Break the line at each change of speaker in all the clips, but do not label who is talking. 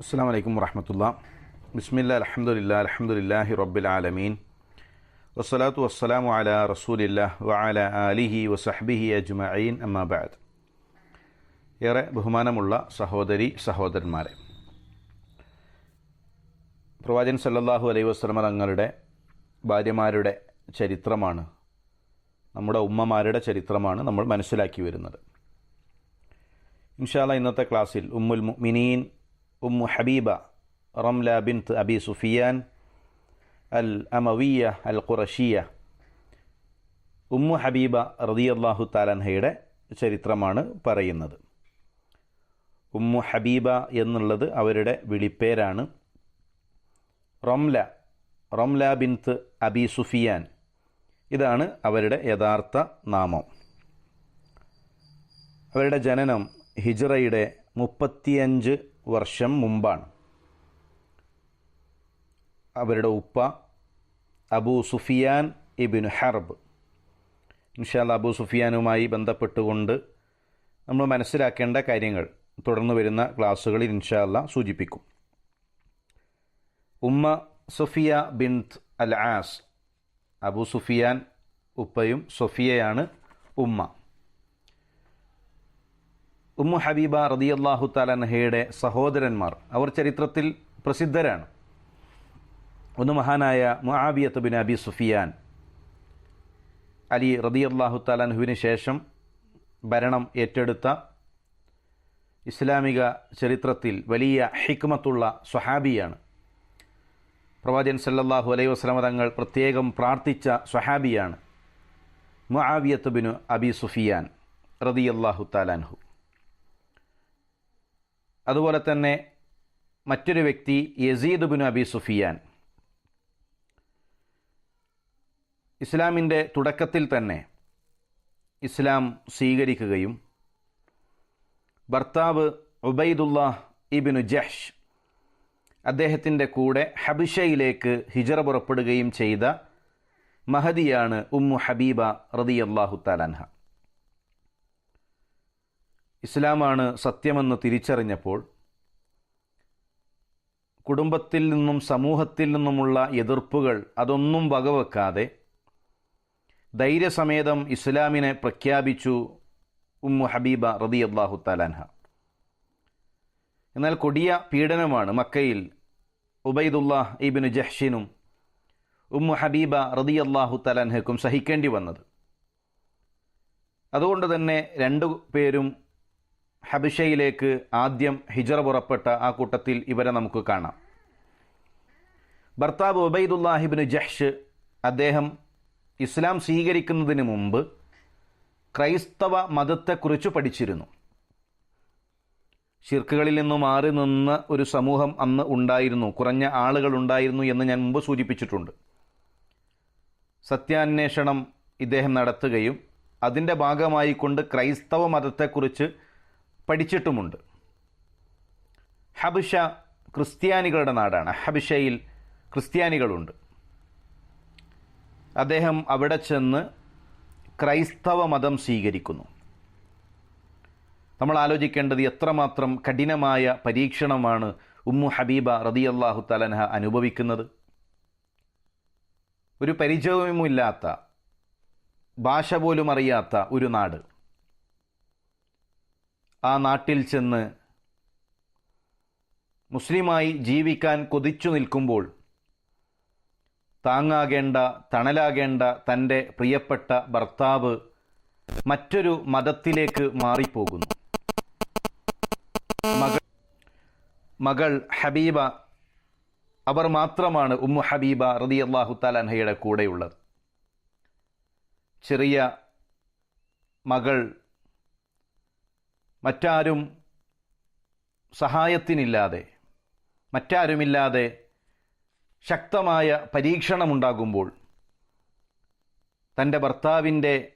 അസ്സാം വലൈക്കും വറഹമത്തുള്ള. ബിസ്മില്ല അലഹമുല്ല അലഹമുല്ലാഹി റബ്ബിൽ ആലമീൻ. വസ്സലാത്തു വസ്സലാമു അല റസൂലില്ല വഅല അലിഹി വസഹ്ബിഹി അജ്മഈൻ അമ്മാബാദ് ഏറെ ബഹുമാനമുള്ള സഹോദരി സഹോദരന്മാരെ. പ്രവാചൻ സല്ലല്ലാഹു അലൈഹി വസ്ലമ തങ്ങളുടെ ഭാര്യമാരുടെ ചരിത്രമാണ് നമ്മുടെ ഉമ്മമാരുടെ ചരിത്രമാണ് നമ്മൾ മനസ്സിലാക്കി വരുന്നത്. ഇൻഷാല്ല ഇന്നത്തെ ക്ലാസ്സിൽ ഉമ്മുൽ മുഅ്മിനീൻ റംല ബിൻത്ത് അബി സുഫിയാൻ അൽ അമവിയ അൽ ഖുറഷിയ ഉമ്മു ഹബീബ റദിയല്ലാഹു താലൻഹയുടെ ചരിത്രമാണ് പറയുന്നത്. ഉമ്മു ഹബീബ എന്നുള്ളത് അവരുടെ വിളിപ്പേരാണ്. റംല റംല ബിൻത്ത് അബി സുഫിയാൻ. ഇതാണ് അവരുടെ യഥാർത്ഥ നാമം. അവരുടെ ജനനം ഹിജ്റയുടെ മുപ്പത്തിയഞ്ച് വർഷം മുമ്പാണ്. അവരുടെ ഉപ്പ അബൂ സുഫിയാൻ ഇബിൻ ഹർബ്. ഇൻഷാല്ല അബൂ സുഫിയാനുമായി ബന്ധപ്പെട്ടുകൊണ്ട് നമ്മൾ മനസ്സിലാക്കേണ്ട കാര്യങ്ങൾ തുടർന്ന് വരുന്ന ക്ലാസ്സുകളിൽ ഇൻഷാല്ല സൂചിപ്പിക്കും. ഉമ്മ സൊഫിയ ബിൻത് അൽ ആസ് അബൂ സുഫിയാൻ ഉപ്പയും സൊഫിയയാണ് ഉമ്മ. ഉമ്മു ഹബീബ റതിയല്ലാഹു താലഹയുടെ സഹോദരന്മാർ അവർ ചരിത്രത്തിൽ പ്രസിദ്ധരാണ്. ഒന്ന് മഹാനായ മുആബിയത്ത് ബിൻ അബി സുഫിയാൻ. അലി റതിയല്ലാഹു താലഹുവിന് ശേഷം ഭരണം ഏറ്റെടുത്ത ഇസ്ലാമിക ചരിത്രത്തിൽ വലിയ ഹിക്മത്തുള്ള സ്വഹാബിയാണ്. പ്രവാചൻ സല്ലല്ലാഹു അലൈഹി വസ്ലമ തങ്ങൾ പ്രത്യേകം പ്രാർത്ഥിച്ച സ്വഹാബിയാണ് മുആവിയത്ത് ബിനു അബി സുഫിയാൻ റതിയല്ലാഹു താലാൻഹു അതുപോലെ തന്നെ മറ്റൊരു വ്യക്തി യസീദ് ബിൻ അബി സുഫിയാൻ. ഇസ്ലാമിന്റെ തുടക്കത്തിൽ തന്നെ ഇസ്ലാം സ്വീകരിക്കുകയും ഭർത്താവ് ഉബൈദുല്ലാഹ് ഇബിനു ജഹ്ഷ് അദ്ദേഹത്തിന്റെ കൂടെ ഹബിഷയിലേക്ക് ഹിജറ പുറപ്പെടുകയും ചെയ്ത മഹദിയാണ് ഉമ്മു ഹബീബ റതിയല്ലാഹു താലാൻഹ ഇസ്ലാമാണ് സത്യമെന്ന് തിരിച്ചറിഞ്ഞപ്പോൾ കുടുംബത്തിൽ നിന്നും സമൂഹത്തിൽ നിന്നുമുള്ള എതിർപ്പുകൾ അതൊന്നും വകവെക്കാതെ ധൈര്യസമേതം ഇസ്ലാമിനെ പ്രഖ്യാപിച്ചു ഉമ്മു ഹബീബ റതി അള്ളാഹു താലാൻഹ എന്നാൽ കൊടിയ പീഡനമാണ് മക്കയിൽ ഉബൈദുല്ലാഹ് ഇബിന് ജഹ്ഷിനും ഉമ്മു ഹബീബ റതി അള്ളാഹു തലാൻഹക്കും സഹിക്കേണ്ടി വന്നത്. അതുകൊണ്ട് തന്നെ രണ്ടു പേരും ഹബിഷയിലേക്ക് ആദ്യം ഹിജറ പുറപ്പെട്ട ആ കൂട്ടത്തിൽ ഇവരെ നമുക്ക് കാണാം. ഭർത്താവ് ഉബൈദുല്ലാഹിബിന് ജഹ്ഷ് അദ്ദേഹം ഇസ്ലാം സ്വീകരിക്കുന്നതിന് മുമ്പ് ക്രൈസ്തവ മതത്തെക്കുറിച്ച് പഠിച്ചിരുന്നു. ഷിർക്കുകളിൽ നിന്ന് മാറി നിന്ന ഒരു സമൂഹം അന്ന് ഉണ്ടായിരുന്നു. കുറഞ്ഞ ആളുകൾ ഉണ്ടായിരുന്നു എന്ന് ഞാൻ മുമ്പ് സൂചിപ്പിച്ചിട്ടുണ്ട്. സത്യാന്വേഷണം ഇദ്ദേഹം നടത്തുകയും അതിന്റെ ഭാഗമായിക്കൊണ്ട് ക്രൈസ്തവ മതത്തെക്കുറിച്ച് പഠിച്ചിട്ടുമുണ്ട്. ഹബിഷ ക്രിസ്ത്യാനികളുടെ നാടാണ്. ഹബിഷയിൽ ക്രിസ്ത്യാനികളുണ്ട്. അദ്ദേഹം അവിടെ ചെന്ന് ക്രൈസ്തവ മതം സ്വീകരിക്കുന്നു. നമ്മൾ ആലോചിക്കേണ്ടത് എത്രമാത്രം കഠിനമായ പരീക്ഷണമാണ് ഉമ്മു ഹബീബ റതിയല്ലാഹു തലൻഹ അനുഭവിക്കുന്നത്. ഒരു പരിചയവുമില്ലാത്ത ഭാഷ പോലും അറിയാത്ത ഒരു നാട്. ആ നാട്ടിൽ ചെന്ന് മുസ്ലിമായി ജീവിക്കാൻ കൊതിച്ചു നിൽക്കുമ്പോൾ താങ്ങാകേണ്ട തണലാകേണ്ട തന്റെ പ്രിയപ്പെട്ട ഭർത്താവ് മറ്റൊരു മതത്തിലേക്ക് മാറിപ്പോകുന്നു. മകൾ മകൾ ഹബീബ അവർ മാത്രമാണ് ഉമ്മു ഹബീബ റതി അള്ളാഹു താലൻഹയുടെ കൂടെയുള്ളത്. ചെറിയ മകൾ മറ്റാരും സഹായത്തിനില്ലാതെ മറ്റാരുമില്ലാതെ ശക്തമായ പരീക്ഷണമുണ്ടാകുമ്പോൾ തന്റെ ഭർത്താവിന്റെ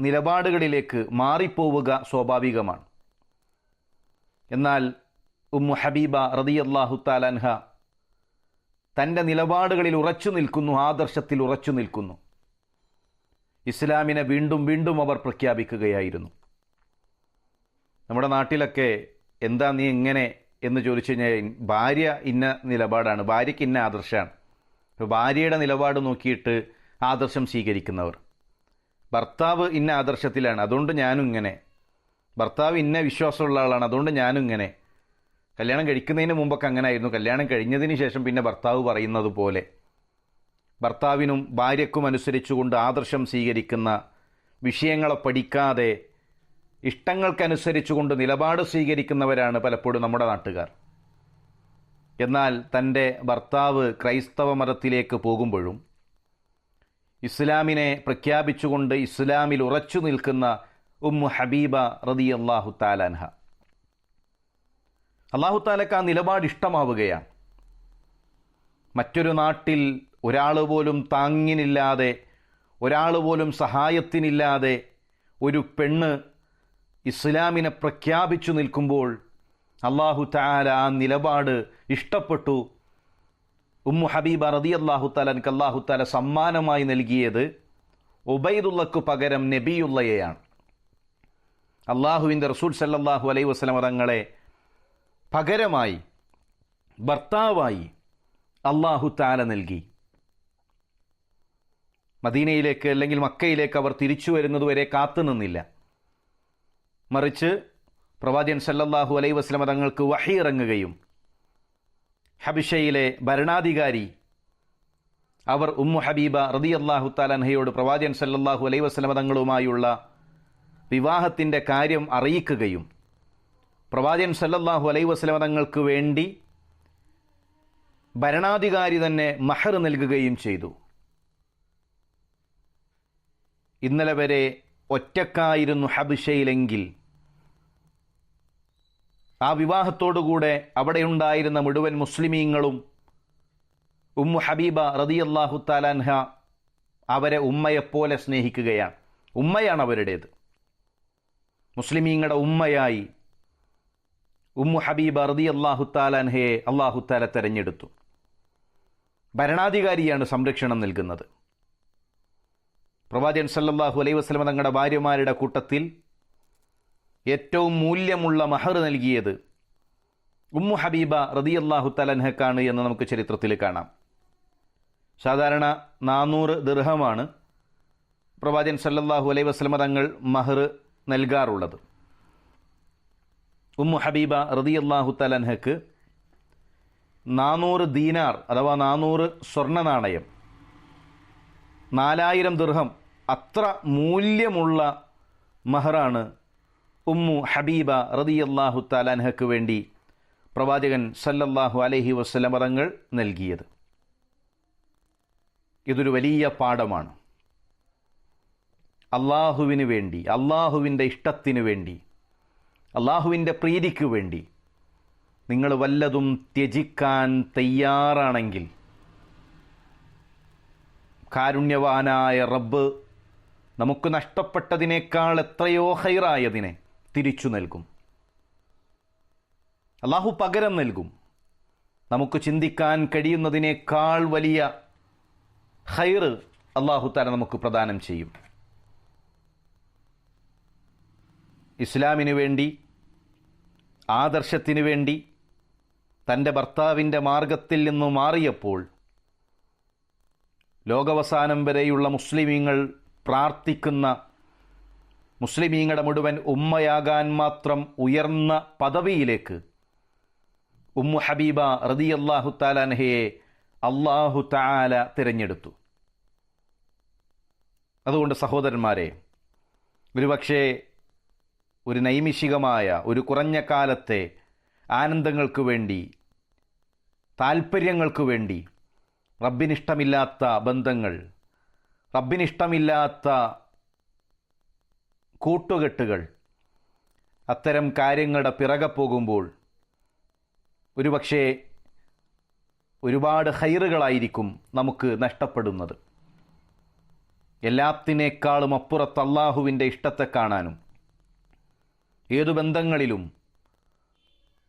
നിലപാടുകളിലേക്ക് മാറിപ്പോവുക സ്വാഭാവികമാണ്. എന്നാൽ ഉമ്മു ഹബീബ റതിയല്ലാഹു താലൻഹ തന്റെ നിലപാടുകളിൽ ഉറച്ചു നിൽക്കുന്നു ആദർശത്തിൽ ഉറച്ചു നിൽക്കുന്നു. ഇസ്ലാമിനെ വീണ്ടും വീണ്ടും അവർ പ്രഖ്യാപിക്കുകയായിരുന്നു. നമ്മുടെ നാട്ടിലൊക്കെ എന്താ നീ ഇങ്ങനെ എന്ന് ചോദിച്ചു കഴിഞ്ഞാൽ ഭാര്യ ഇന്ന നിലപാടാണ് ഭാര്യയ്ക്ക് ഇന്ന ആദർശമാണ്. അപ്പോൾ ഭാര്യയുടെ നിലപാട് നോക്കിയിട്ട് ആദർശം സ്വീകരിക്കുന്നവർ. ഭർത്താവ് ഇന്ന ആദർശത്തിലാണ് അതുകൊണ്ട് ഞാനും ഇങ്ങനെ. ഭർത്താവ് ഇന്ന വിശ്വാസമുള്ള ആളാണ് അതുകൊണ്ട് ഞാനും ഇങ്ങനെ. കല്യാണം കഴിക്കുന്നതിന് മുമ്പൊക്കെ അങ്ങനെ ആയിരുന്നു കല്യാണം കഴിഞ്ഞതിന് ശേഷം പിന്നെ ഭർത്താവ് പറയുന്നത് പോലെ. ഭർത്താവിനും ഭാര്യക്കും അനുസരിച്ചുകൊണ്ട് ആദർശം സ്വീകരിക്കുന്ന വിഷയങ്ങളെ പഠിക്കാതെ ഇഷ്ടങ്ങൾക്കനുസരിച്ചുകൊണ്ട് നിലപാട് സ്വീകരിക്കുന്നവരാണ് പലപ്പോഴും നമ്മുടെ നാട്ടുകാർ. എന്നാൽ തന്റെ ഭർത്താവ് ക്രൈസ്തവ മതത്തിലേക്ക് പോകുമ്പോഴും ഇസ്ലാമിനെ പ്രഖ്യാപിച്ചുകൊണ്ട് ഇസ്ലാമിൽ ഉറച്ചു നിൽക്കുന്ന ഉമ്മു ഹബീബ റതി അള്ളാഹു താലാൻഹ അള്ളാഹു താലക്ക് ആ നിലപാട് ഇഷ്ടമാവുകയാണ്. മറ്റൊരു നാട്ടിൽ ഒരാൾ പോലും താങ്ങിനില്ലാതെ ഒരാൾ പോലും സഹായത്തിനില്ലാതെ ഒരു പെണ്ണ് ഇസ്ലാമിനെ പ്രഖ്യാപിച്ചു നിൽക്കുമ്പോൾ അള്ളാഹു താല ആ നിലപാട് ഇഷ്ടപ്പെട്ടു. ഉമ്മു ഹബീബ റതി അള്ളാഹു താലൻക്ക് അള്ളാഹു താല സമ്മാനമായി നൽകിയത് ഉബൈദുള്ളക്ക് പകരം നബിയുള്ളയെയാണ്. അള്ളാഹുവിന്റെ റസൂൽ സല്ലാഹു അലൈ വസ്ലം തങ്ങളെ പകരമായി ഭർത്താവായി അള്ളാഹു താല നൽകി. മദീനയിലേക്ക് അല്ലെങ്കിൽ മക്കയിലേക്ക് അവർ തിരിച്ചു വരുന്നതുവരെ കാത്തു നിന്നില്ല മറിച്ച് പ്രവാചകൻ സല്ലല്ലാഹു അലൈ വസ്ലമ തങ്ങൾക്ക് വഹി ഇറങ്ങുകയും ഹബിഷയിലെ ഭരണാധികാരി അവർ ഉമ്മു ഹബീബ റതി അള്ളാഹു താലൻഹയോട് പ്രവാചകൻ സല്ലല്ലാഹു അലൈ വസ്ലമ തങ്ങളുമായുള്ള വിവാഹത്തിന്റെ കാര്യം അറിയിക്കുകയും പ്രവാചകൻ സല്ലല്ലാഹു അലൈ വസ്ലമ തങ്ങൾക്ക് വേണ്ടി ഭരണാധികാരി തന്നെ മഹർ നൽകുകയും ചെയ്തു. ഇന്നലെ വരെ ഒറ്റക്കായിരുന്നു ഹബിഷയിലെങ്കിൽ ആ വിവാഹത്തോടുകൂടെ അവിടെയുണ്ടായിരുന്ന മുഴുവൻ മുസ്ലിമീങ്ങളും ഉമ്മു ഹബീബ റതിയല്ലാഹു താലാൻഹ അവരെ ഉമ്മയെപ്പോലെ സ്നേഹിക്കുകയാണ്. ഉമ്മയാണ് അവരുടേത്. മുസ്ലിമീങ്ങളുടെ ഉമ്മയായി ഉമ്മു ഹബീബ റതി അള്ളാഹു താലാൻഹയെ അള്ളാഹു താല തെരഞ്ഞെടുത്തു. ഭരണാധികാരിയാണ് സംരക്ഷണം നൽകുന്നത്. പ്രവാചകൻ സല്ലാഹു അലൈഹി വസ്ലമ തങ്ങളുടെ ഭാര്യമാരുടെ കൂട്ടത്തിൽ ഏറ്റവും മൂല്യമുള്ള മഹർ നൽകിയത് ഉമ്മു ഹബീബ റതി അള്ളാഹു തലൻഹക്കാണ് എന്ന് നമുക്ക് ചരിത്രത്തിൽ കാണാം. സാധാരണ നാനൂറ് ദൃഹമാണ് പ്രവാചൻ സല്ലല്ലാഹു അലൈ വസ്ലമ തങ്ങൾ മഹർ നൽകാറുള്ളത്. ഉമ്മു ഹബീബ റതി അള്ളാഹു തലൻഹക്ക് നാനൂറ് ദീനാർ അഥവാ നാനൂറ് സ്വർണ നാണയം നാലായിരം ദൃഹം അത്ര മൂല്യമുള്ള മഹറാണ് ഉമ്മു ഹബീബ റതിയല്ലാഹു താലാൻഹക്ക് വേണ്ടി പ്രവാചകൻ സല്ലല്ലാഹു അലഹി വസ്ലമറങ്ങൾ നൽകിയത്. ഇതൊരു വലിയ പാഠമാണ്. അള്ളാഹുവിന് വേണ്ടി അള്ളാഹുവിന്റെ ഇഷ്ടത്തിന് വേണ്ടി അള്ളാഹുവിന്റെ പ്രീതിക്ക് വേണ്ടി നിങ്ങൾ വല്ലതും ത്യജിക്കാൻ തയ്യാറാണെങ്കിൽ കാരുണ്യവാനായ റബ്ബ് നമുക്ക് നഷ്ടപ്പെട്ടതിനേക്കാൾ എത്രയോ ഹൈറായതിനെ തിരിച്ചു നൽകും. അള്ളാഹു പകരം നൽകും. നമുക്ക് ചിന്തിക്കാൻ കഴിയുന്നതിനേക്കാൾ വലിയ ഹൈർ അള്ളാഹു താല നമുക്ക് പ്രദാനം ചെയ്യും. ഇസ്ലാമിനു വേണ്ടി ആദർശത്തിനു വേണ്ടി തന്റെ ഭർത്താവിന്റെ മാർഗത്തിൽ നിന്ന് മാറിയപ്പോൾ ലോകവസാനം വരെയുള്ള മുസ്ലിമീങ്ങൾ പ്രാർത്ഥിക്കുന്ന മുസ്ലിമീങ്ങളുടെ മുഴുവൻ ഉമ്മയാകാൻ മാത്രം ഉയർന്ന പദവിയിലേക്ക് ഉമ്മു ഹബീബ റതി അള്ളാഹു താലാൻഹയെ അള്ളാഹു താല തിരഞ്ഞെടുത്തു. അതുകൊണ്ട് സഹോദരന്മാരെ ഒരുപക്ഷേ ഒരു നൈമിഷികമായ ഒരു കുറഞ്ഞ കാലത്തെ ആനന്ദങ്ങൾക്ക് വേണ്ടി താൽപ്പര്യങ്ങൾക്ക് വേണ്ടി റബ്ബിനിഷ്ടമില്ലാത്ത ബന്ധങ്ങൾ റബ്ബിനിഷ്ടമില്ലാത്ത കൂട്ടുകെട്ടുകൾ. അത്തരം കാര്യങ്ങളുടെ പിറകെ പോകുമ്പോൾ ഒരുപക്ഷേ ഒരുപാട് ഹൈറുകളായിരിക്കും നമുക്ക് നഷ്ടപ്പെടുന്നത്. എല്ലാത്തിനേക്കാളും അപ്പുറത്ത് അള്ളാഹുവിന്റെ ഇഷ്ടത്തെ കാണാനും ഏതു ബന്ധങ്ങളിലും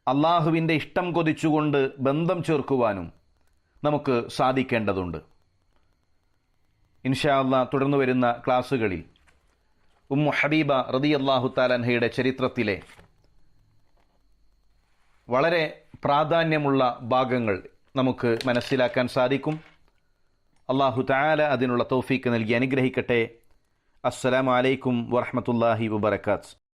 അള്ളാഹുവിന്റെ ഇഷ്ടം കൊതിച്ചുകൊണ്ട് ബന്ധം ചേർക്കുവാനും നമുക്ക് സാധിക്കേണ്ടതുണ്ട്. ഇൻഷാ അള്ളാ തുടർന്നു വരുന്ന ക്ലാസ്സുകളിൽ ഉമ്മു ഹബീബ റതി അള്ളാഹു താലൻഹയുടെ ചരിത്രത്തിലെ വളരെ പ്രാധാന്യമുള്ള ഭാഗങ്ങൾ നമുക്ക് മനസ്സിലാക്കാൻ സാധിക്കും. അള്ളാഹു താല അതിനുള്ള തൗഫീക്ക് നൽകി അനുഗ്രഹിക്കട്ടെ. അസ്സലാമലൈക്കും വറഹമത്തല്ലാഹി വബർക്കാത്ത്